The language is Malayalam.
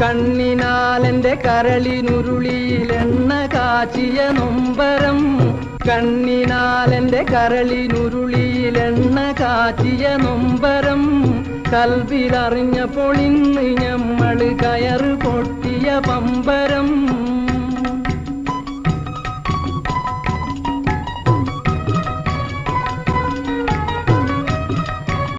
കണ്ണിനാലെന്റെ കരളിനുരുളിയിലെന്ന കാച്ചിയ നൊമ്പരം. കണ്ണിനാലെന്റെ കരളിനുരുളിയിലെണ്ണ കാച്ചിയ നൊമ്പരം. കൽവിലറിഞ്ഞപ്പോൾ ഇന്ന് ഞമ്മൾ കയറ് പൊട്ടിയ പമ്പരം.